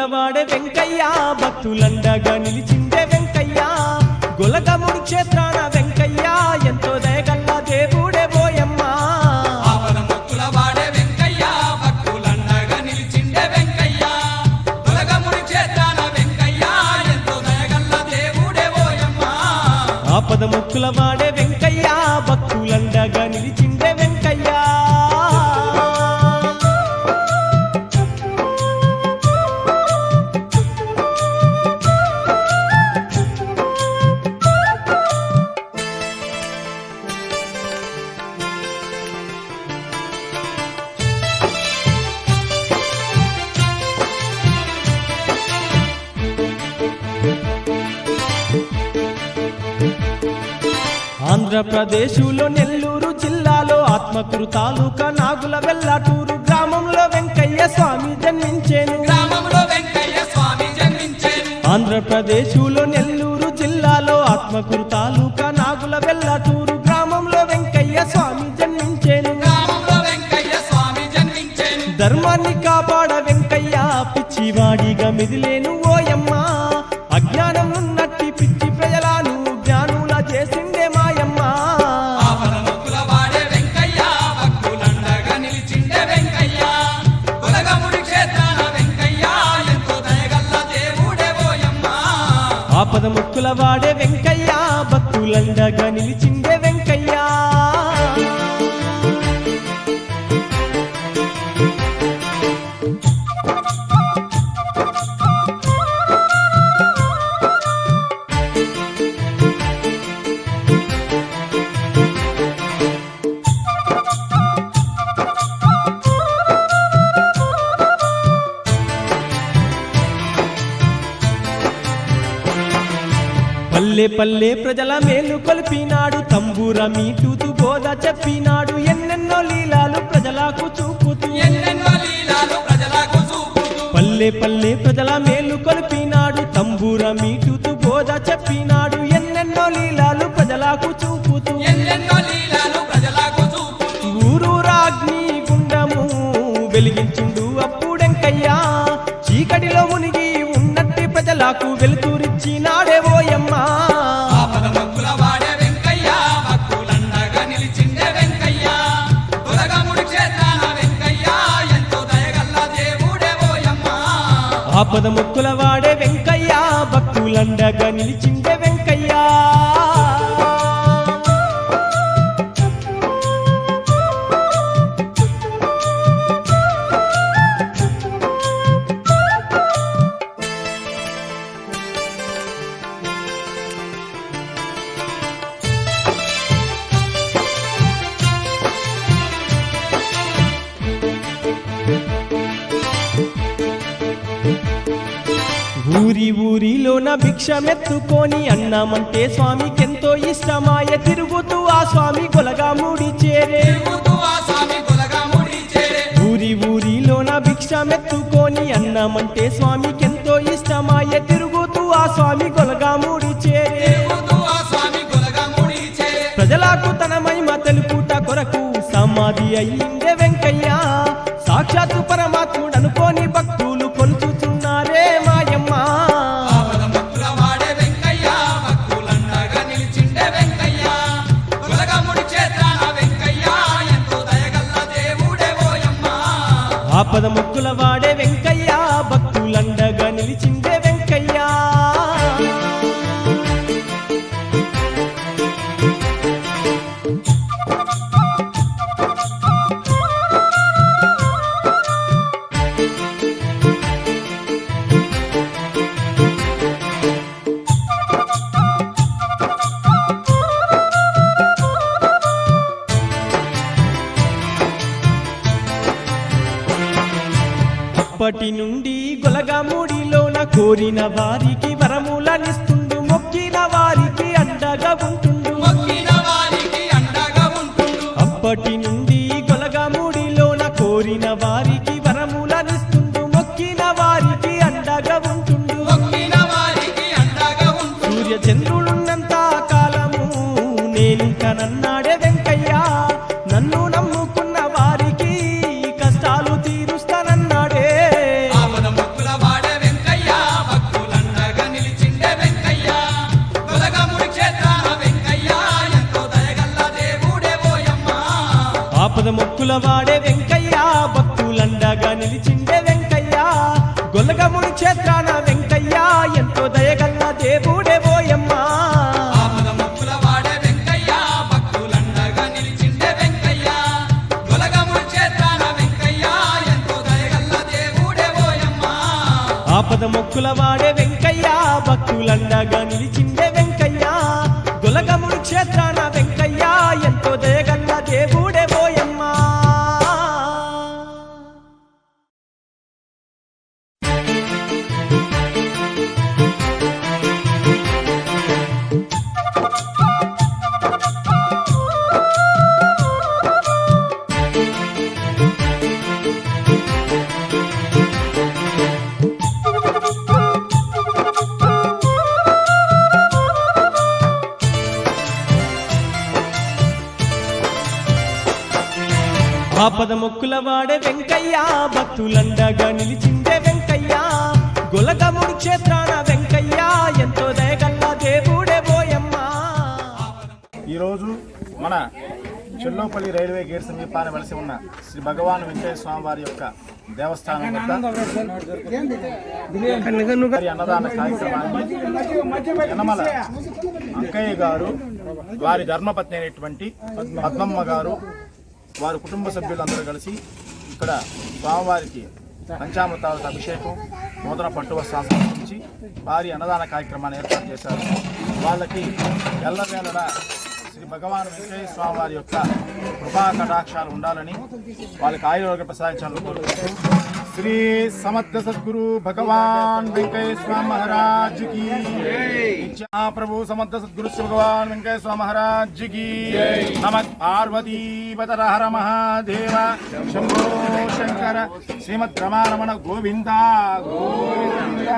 మొక్కుల వాడే వెంకయ్య భక్తులండగా నిలిచిందే వెంకయ్య. గొలగముడు క్షేత్రాన వెంకయ్య ఎంతో దయగల్ల దేవుడే పోయమ్మ ఆపద మొక్కుల వాడే వెంకయ్య. భక్తులండగా నిలిచిండే ఆంధ్రప్రదేశులో నెల్లూరు జిల్లాలో ఆత్మకూరు తాలూకా నాగుల వెల్లాటూరు గ్రామంలో వెంకయ్య స్వామి జన్మించేను. గ్రామంలో వెంకయ్య స్వామి జన్మించేను. ఆంధ్రప్రదేశులో నెల్లూరు జిల్లాలో ఆత్మకూరు తాలూకా నాగుల వెల్లాటూరు గ్రామంలో వెంకయ్య స్వామి జన్మించేను. గ్రామంలో వెంకయ్య స్వామి జన్మించేను. ధర్మాన్ని కాపాడ వెంకయ్య పిచ్చివాడిగా మిదిలేను ఓయమ్మ. ఆపద ముక్కుల వాడే వెంకయ్య భక్తులండగా నిలిచిండే వెంకయ్య. పల్లె పల్లె ప్రజల మేలు కొలిపినాడు. తంబూర మీటూతు బోధ చెప్పినాడు. ఎన్నెన్నో లీలాలు ప్రజలకు చూపుతూ. ఎన్నెన్నో లీలాలు ప్రజలకు చూపుతూ. పల్లె పల్లె ప్రజల మేలు కొలిపినాడు. తంబూర మీటూతు బోధ చెప్పినాడు. ఎన్నెన్నో లీలాలు ప్రజలకు చూపుతూ. ఎన్నెన్నో లీలాలు ప్రజలకు చూపుతూ. ఊరూరాగ్ని గుండము వెలిగించిండు అప్పుడెంకయ్యా చీకటిలో మునిగి ఉన్నట్టి ప్రజలకు వెలుతురిచ్చినాడే ఆపద ముక్కుల వాడే వెంకయ్య భక్తులండగా నిలిచిండే ఊరిలోన భిక్షమెత్తుకొని అన్నమంటే స్వామికెంతో ఇష్టమాయ తిరుగుతూ ఆ స్వామి గొలగా ముడి చేరే. తిరుగుతూ ఆ స్వామి తొలగముడి చేరే. ఊరి ఊరిలోన భిక్షమెత్తుకొని అన్నమంటే స్వామికెంతో ఇష్టమాయ తిరుగుతూ ఆ స్వామి గొలగా ముడి చేరే. ప్రజలకు తన మహిమ తెలుపుట కొరకు సమాధి అయ్యిందే వెంకయ్య. సాక్షాత్తు పరమాత్ముడు ఆపద అప్పటి నుండి గొలగముడిలోన కోరిన వారికి వరములనిస్తుండు మొక్కిన వారికి అండగా ఉంటుండు. మొక్కిన వారికి అండగా ఉంటుండు. అప్పటి నుండి గొలగముడిలోన కోరిన వారికి వరములనిస్తుండు మొక్కిన వారికి అండగా ఉంటుండు. మొక్కిన వారికి అండగా ఉంటుండు. సూర్య చంద్రులున్నంత కాలము నేనింక నన్నాడే వాడే వెంకయ్య భక్తులండగా నిలిచిండే వెంకయ్య. గొల్లగముడి క్షేత్రాన వెంకయ్య ఎంతో దయగల్ల దేవుడే ఓయమ్మా. ఆపద ముక్కుల వాడే వెంకయ్య. భక్తులండగా నిలిచిండే వెంకయ్య. గొలగముడి చేతాన ఆపద మొక్కుల వాడే వెంకయ్య భక్తులండగా నిలిచిందే వెంకయ్య. గొలగముడి క్షేత్రాన వెంకయ్య ఎంతో దయగల్ల దేవుడే ఓయమ్మా ఈరోజు మన చెల్లోపల్లి రైల్వే గేట్ సమీపాన వెలసి ఉన్న శ్రీ భగవాన్ వెంకయ్య స్వామి వారి యొక్క దేవస్థానం వద్ద అన్నదాన కార్యక్రమాన్ని యనమల అంకయ్య గారు వారి ధర్మపత్ని అయినటువంటి పద్మమ్మ గారు వారి కుటుంబ సభ్యులందరూ కలిసి ఇక్కడ స్వామివారికి పంచామృతాలతో అభిషేకం నూతన పట్టువస్త్రాలు సమర్పించి అన్నదాన కార్యక్రమాన్ని ఏర్పాటు చేశారు. వాళ్ళకి ఎల్లవేళలా శ్రీ భగవాన్ వెంకటేశ్వర స్వామి వారి యొక్క కృపా కటాక్షాలు ఉండాలని వాళ్ళకి ఆయుర్వేద ప్రసాదించాలని కోరుకుంటూ శ్రీ సమర్థ సద్గురు భగవాన్ వెంకటేశ్వర మహారాజుకి ఆ ప్రభు సమర్థ సద్గురు భగవాన్ వెంకటేశ్వర మహారాజ్కి. నమ పార్వతీపతర హర మహాదేవ శంభో శంకర. శ్రీమద్ రమారమణ గోవింద గోవింద